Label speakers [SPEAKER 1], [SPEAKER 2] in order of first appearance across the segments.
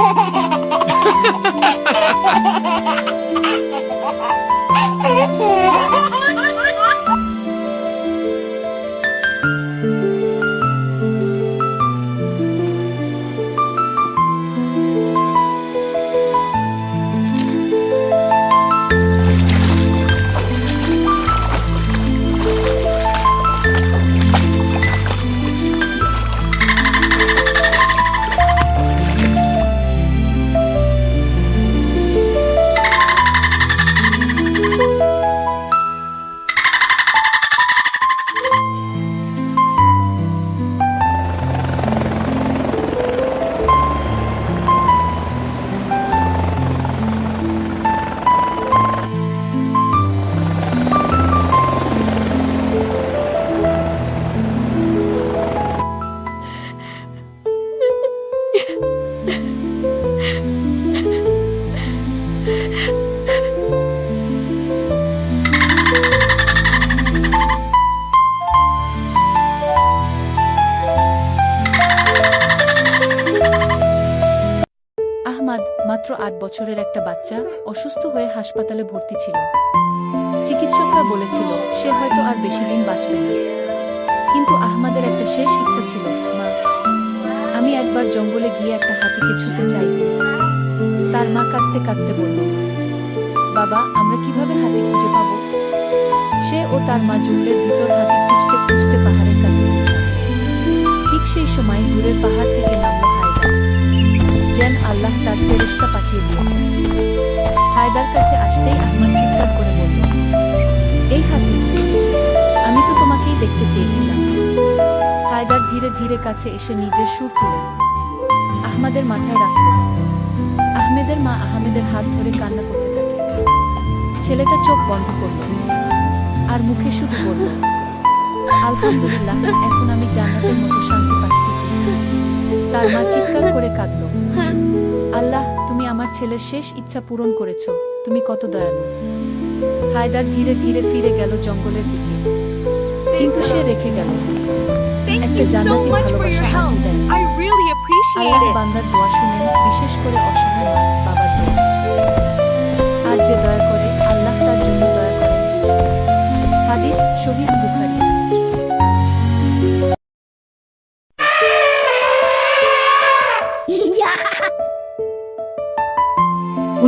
[SPEAKER 1] Ha ha ha ha ha! মাত্র আট বছরের একটা বাচ্চা অসুস্থ হয়ে হাসপাতালে ভর্তি ছিল। চিকিৎসকরা বলেছিল, সে হয়তো আর বেশি দিন বাঁচবে না। কিন্তু আহমাদের একটা শেষ ইচ্ছা ছিল, মা, আমি একবার জঙ্গলে গিয়ে একটা হাতিকে ছুতে চাই। তার মা কাঁদতে কাঁদতে বলল, বাবা, আমরা কীভাবে হাতি খুঁজে পাবো? সে ও তার মা জঙ্গলের ভিতর হাতি খুঁজতে খুঁজতে পাহাড়ের কাছে ঠিক সেই সময় দূরের পাহাড় থেকে হায়দার যেন আল্লাহ তার ফেরেশতা পাঠিয়ে দিয়েছেন। হায়দার কাছে আসতেই আহমদ চিৎকার করে বলল, এই হাতি, আমি তো তোমাকেই দেখতে চেয়েছিলাম। হায়দার ধীরে ধীরে কাছে এসে নিজের সুর তুলে আহমদের মাথায় রাখল। আহমেদের মা আহমেদের হাত ধরে কান্না করতে থাকে। ছেলেটা চোখ বন্ধ করল আর মুখে শুধু বলল, আলহামদুলিল্লাহ, এখন আমি জান্নাতের মতো শান্তি পাচ্ছি। তার মা চিৎকার করে কাঁদল। আল্লাহ তুমি আমার ছেলের শেষ ইচ্ছা পূরণ করেছ। তুমি কত দয়ালু। হায়দার ধীরে ধীরে ফিরে গেল জঙ্গলের দিকে। কিন্তু সে রেখে গেল। একটা জান্নাতি ভালোবাসা আল্লাহ বান্দার দোয়া শুনেন বিশেষ করে অসহায় বাবার দোয়া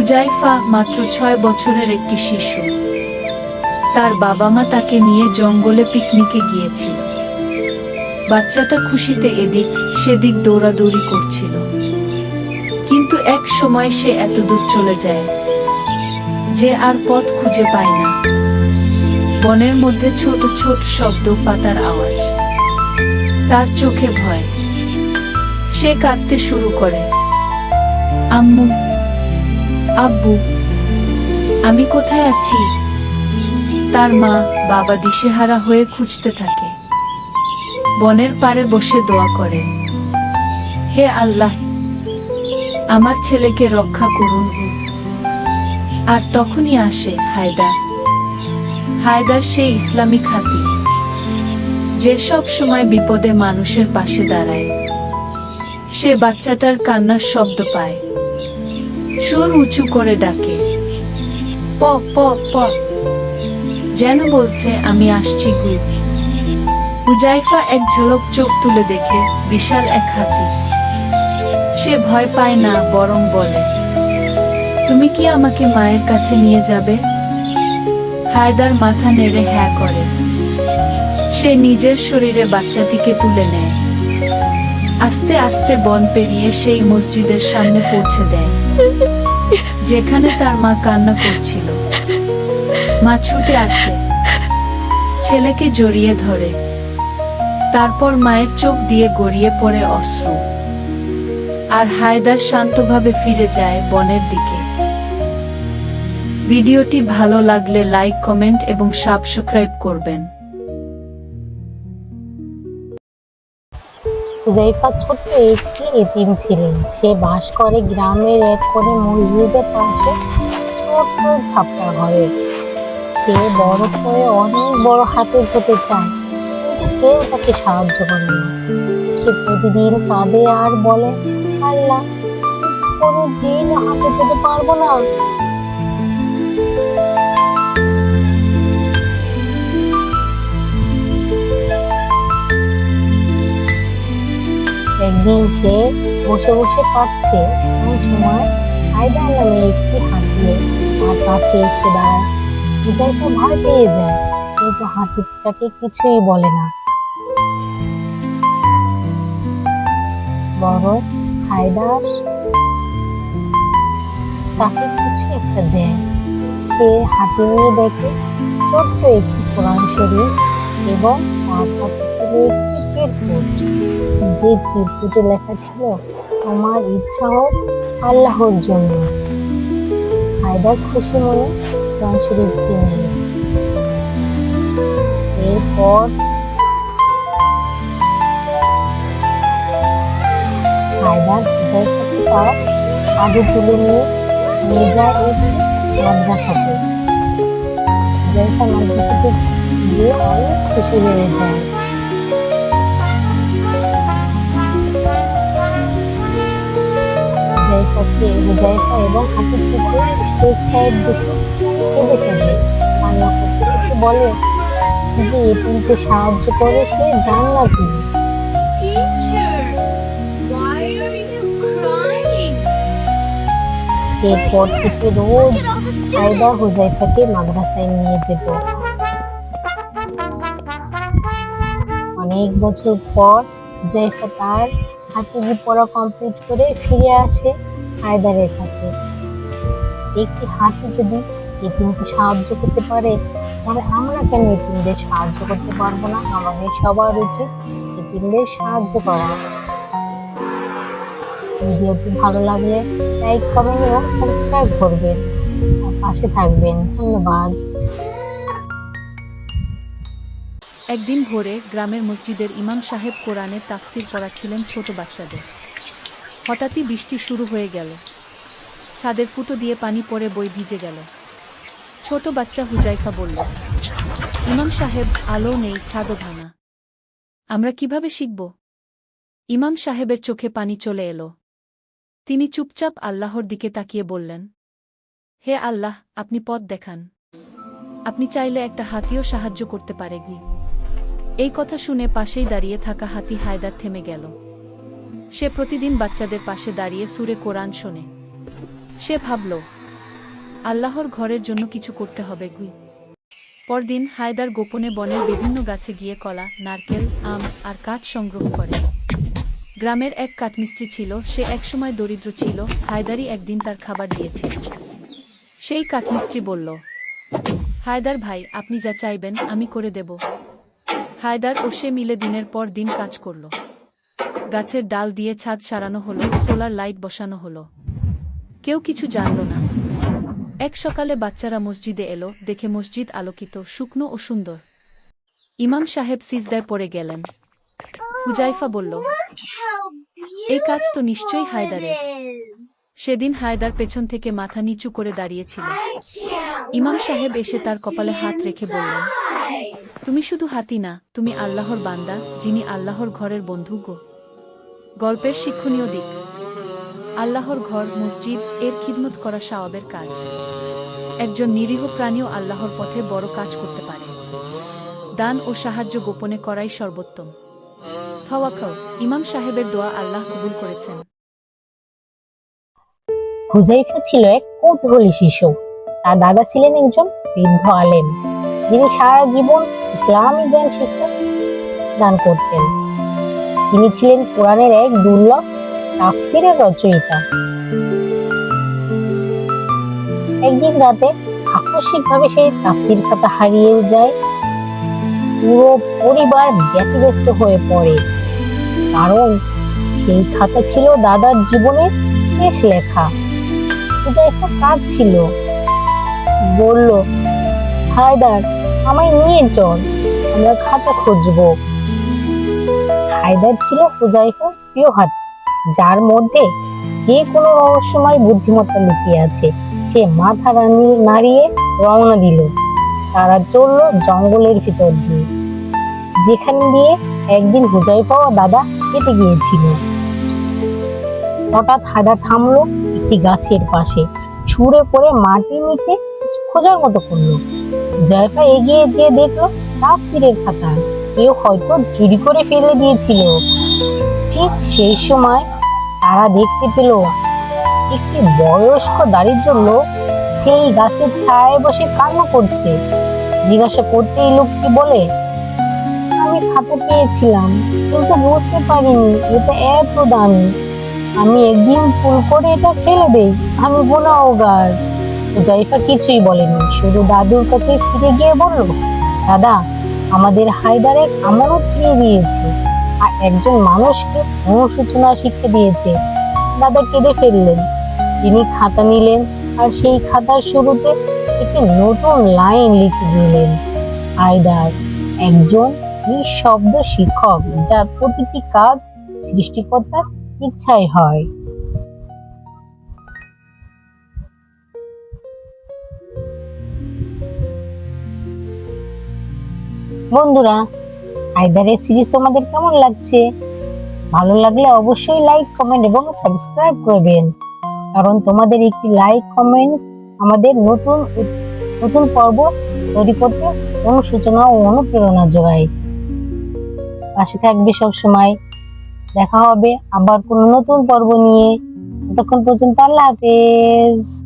[SPEAKER 1] হুজাইফা মাত্র ছয় বছরের একটি শিশু। তার বাবা মা তাকে নিয়ে জঙ্গলে পিকনিকে গিয়েছিল। বাচ্চাটা খুশিতে এদিক সেদিক দৌড়াদৌড়ি করছিল। কিন্তু এক সময় সে এত দূর চলে যায়, যে আর পথ খুঁজে পায় না। বনের মধ্যে ছোট ছোট শব্দ, পাতার আওয়াজ। তার চোখে ভয়। সে কাঁদতে শুরু করে, আম্মু আব্বু, আমি কোথায় আছি? তার মা বাবা দিশেহারা হয়ে খুঁজতে থাকে। বনের পাড়ে বসে দোয়া করে, হে আল্লাহ, আমার ছেলেকে রক্ষা করুন আর তখনই আসে হায়দার। হায়দার সে ইসলামিক হাতি, যে সব সময় বিপদে মানুষের পাশে দাঁড়ায়। সে বাচ্চাটার কান্নার শব্দ পায়। সুর উঁচু করে ডাকে। প প প। যেন বলছে, আমি আসছি গু। হুজাইফা এক ঝলক চোখ তুলে দেখে, বিশাল এক হাতি। সে ভয় পায় না, বরং বলে, তুমি কি আমাকে মায়ের কাছে নিয়ে যাবে? হায়দার মাথা নেড়ে হ্যাঁ করে। সে নিজের শরীরে বাচ্চাটিকে তুলে নেয়। আস্তে আস্তে বন পেরিয়ে সেই মসজিদের সামনে পৌঁছে দেয়। যেখানে তার মা কান্না করছিল। মা ছুটে আসে। ছেলেকে জড়িয়ে ধরে। তারপর মায়ের চোখ দিয়ে গড়িয়ে পড়ে অশ্রু। আর হায়দার শান্তভাবে ফিরে যায় বনের দিকে। ভিডিওটি ভালো লাগলে লাইক, কমেন্ট এবং সাবস্ক্রাইব করবেন।
[SPEAKER 2] হুজাইফা ছোট্ট একটি এতিম ছিলেন সে বাস করে গ্রামের এক করে মসজিদের পাশে ছোট্ট ছাপড়া ঘরে। সে বড় হয়ে অনেক বড় হাফেজ হতে চায়। কেউ তাকে সাহায্য করে না। সে প্রতিদিন কাঁদে আর বলে, আল্লাহ কোনো দিন হাঁটে যেতে পারব না। একদিন সে বসে বসে কাঁদছে। এমন সময় হায়দার নামে একটি হাতি তার কাছে এসে দাঁড়ায়। হুজাইফা ভয় পেয়ে যায়, কিন্তু হাতিটাকে কিছুই বলে না। বড় হায়দার তাকে কিছু একটা দেয়। সে হাতে নিয়ে দেখে ছোট্ট একটি কোরআন শরীফ এবং তার কাছে ছিল একটি চিরকুট যে চিরকুটে লেখা ছিল তোমার ইচ্ছা হোক আল্লাহর জন্য। হায়দার খুশি মনে কোরআন শরীফটি নেয়। এরপর হায়দার হুজাইফাকে তার তুলে নিয়ে নিয়ে যায় এক মাদ্রাসাতে। হুজাইফা মাদ্রাসাতে যে অনেক খুশি হয়ে যায়। এবং থেকে শেখ সাহেব দেখে কেঁদে ফেলে কান্না করতে করতে বলে যে এতিমকে সাহায্য করে সে
[SPEAKER 3] you crying?
[SPEAKER 2] এরপর থেকে রোজ. হায়দার হুজাইফাকে মাদ্রাসায় নিয়ে যেত অনেক বছর পর হুজাইফা তার হাফিজি পড়া কমপ্লিট করে ফিরে আসে হায়দারের কাছে। একটি হাতি যদি এতিমকে সাহায্য করতে পারে, তাহলে আমরা কেন এতিমদের সাহায্য করতে পারব না? আমাদের সবার উচিত এতিমদের সাহায্য করা। ভিডিওটি ভালো লাগলে লাইক, কমেন্ট এবং সাবস্ক্রাইব করবেন। পাশে থাকবেন। ধন্যবাদ।
[SPEAKER 1] একদিন ভোরে গ্রামের মসজিদের ইমাম সাহেব কোরআনের তাফসির পড়াচ্ছিলেন ছোট বাচ্চাদের। হঠাৎই বৃষ্টি শুরু হয়ে গেল। ছাদের ফুটো দিয়ে পানি পড়ে বই ভিজে গেল। ছোট বাচ্চা হুজাইফা বলল, ইমাম সাহেব, আলো নেই, ছাদও ভাঙা। আমরা কীভাবে শিখব? ইমাম সাহেবের চোখে পানি চলে এলো। তিনি চুপচাপ আল্লাহর দিকে তাকিয়ে বললেন, হে আল্লাহ, আপনি পথ দেখান। আপনি চাইলে একটা হাতিও সাহায্য করতে পারে এই কথা শুনে পাশেই দাঁড়িয়ে থাকা হাতি হায়দার থেমে গেল। সে প্রতিদিন বাচ্চাদের পাশে দাঁড়িয়ে সুরে কোরআন শোনে। সে ভাবল, আল্লাহর ঘরের জন্য কিছু করতে হবে গুই। পরদিন হায়দার গোপনে বনের বিভিন্ন গাছে গিয়ে কলা, নারকেল, আম আর কাঠ সংগ্রহ করে। গ্রামের এক কাঠমিস্ত্রি ছিল, সে একসময় দরিদ্র ছিল, হায়দারই একদিন তার খাবার দিয়েছে। সেই কাঠমিস্ত্রি বলল, হায়দার ভাই, আপনি যা চাইবেন আমি করে দেব। হায়দার ও সে মিলে দিনের পর দিন কাজ করল। গাছের ডাল দিয়ে ছাদ সারানো হলো, সোলার লাইট বসানো হলো। কেউ কিছু জানল না। এক সকালে বাচ্চারা মসজিদে এলো, দেখে মসজিদ আলোকিত, শুকনো ও সুন্দর। ইমাম সাহেব সিজদায় পড়ে গেলেন। হুজাইফা বলল, এই কাজ তো নিশ্চয়ই হায়দারের। সেদিন হায়দার পেছন থেকে মাথা নিচু করে দাঁড়িয়েছিল। ইমাম সাহেব এসে তার কপালে হাত রেখে বললেন, তুমি শুধু হাতি না, তুমি আল্লাহর বান্দা, যিনি আল্লাহর ঘরের বন্ধু গো। গল্পের শিক্ষণীয় দিক। আল্লাহর ঘর, মসজিদ, এর খিদমত করা সাওয়াবের কাজ। একজন নিরীহ প্রাণীও আল্লাহর পথে বড় কাজ করতে পারে। দান ও সাহায্য গোপনে করাই সর্বোত্তম। থওয়াকাও, ইমাম সাহেবের দোয়া আল্লাহ কবুল করেছেন।
[SPEAKER 2] হুজাইফা ছিল এক কৌতূহলী শিশু। তার দাদা ছিলেন একজন বৃদ্ধ আলেম। যিনি সারা জীবন ইসলামী জ্ঞান শিক্ষা দান করতেন। তিনি ছিলেন কোরআনের এক দুর্লভ তাফসিরের রচয়িতা। একদিন রাতে আকস্মিকভাবে সেই তাফসির খাতা হারিয়ে যায়। পুরো পরিবার ব্যতিব্যস্ত হয়ে পড়ে। কারণ সেই খাতা ছিল দাদার জীবনের শেষ লেখা। হুজাইফা ছিল। বলল, হায়দার, আমায় নিয়ে চল, আমরা খাতা খুঁজবো। হায়দার ছিল হুজাইফার প্রিয় হাত যার মধ্যে যে কোনো রহস্যময় বুদ্ধিমত্তা লুকিয়ে আছে। সে মাথা নাড়িয়ে রওনা দিল। তারা চলল জঙ্গলের ভিতর দিয়ে। যেখান দিয়ে একদিন হুজাইফা ও দাদা হেঁটে গিয়েছিল। হঠাৎ হায়দার থামলো একটি গাছের পাশে। ছুঁড়ে পড়ে মাটির নিচে খোঁজার মতো করল। জয়ফা এগিয়ে যেয়ে দেখল তাফসিরের খাতা। কেউ হয়তো চুরি করে ফেলে দিয়েছিল। ঠিক সেই সময় তারা দেখতে পেল একটি বয়স্ক দাড়ির লোক সেই গাছের ছায়ায় বসে কান্না করছে। জিজ্ঞাসা করতেই লোকটি বলে, আমি খাতা পেয়েছিলাম, কিন্তু বুঝতে পারিনি, এটা এত দামি। আমি একদিন ভুল করে এটা ফেলে দেই, আমি বোনাও গাছ। জাইফা কিছুই বলেনি, শুধু দাদুর কাছে ফিরে গিয়ে বলল, দাদা আমাদের হায়দারে আমানত ফিরিয়ে দিয়েছে আর একজন মানুষকে অনুসূচনা শিক্ষা দিয়েছে। দাদা কেঁদে ফেললেন। তিনি খাতা নিলেন আর সেই খাতার শুরুতে একটি নতুন লাইন লিখে দিলেন, হায়দার একজন নিঃশব্দ শিক্ষক যার প্রতিটি কাজ সৃষ্টিকর্তার ইচ্ছায় হয়। বন্ধুরা হায়দারের সিরিজ তোমাদের কেমন লাগছে? ভালো লাগলে অবশ্যই লাইক কমেন্ট এবং সাবস্ক্রাইব করবেন। কারণ তোমাদের একটি লাইক কমেন্ট আমাদের নতুন নতুন পর্ব তৈরি করতে অনুসূচনা ও অনুপ্রেরণা যোগায়। পাশে থাকবে সব সময় দেখা হবে আবার কোনো নতুন পর্ব নিয়ে। ততক্ষণ পর্যন্ত আল্লাহ হাফেজ।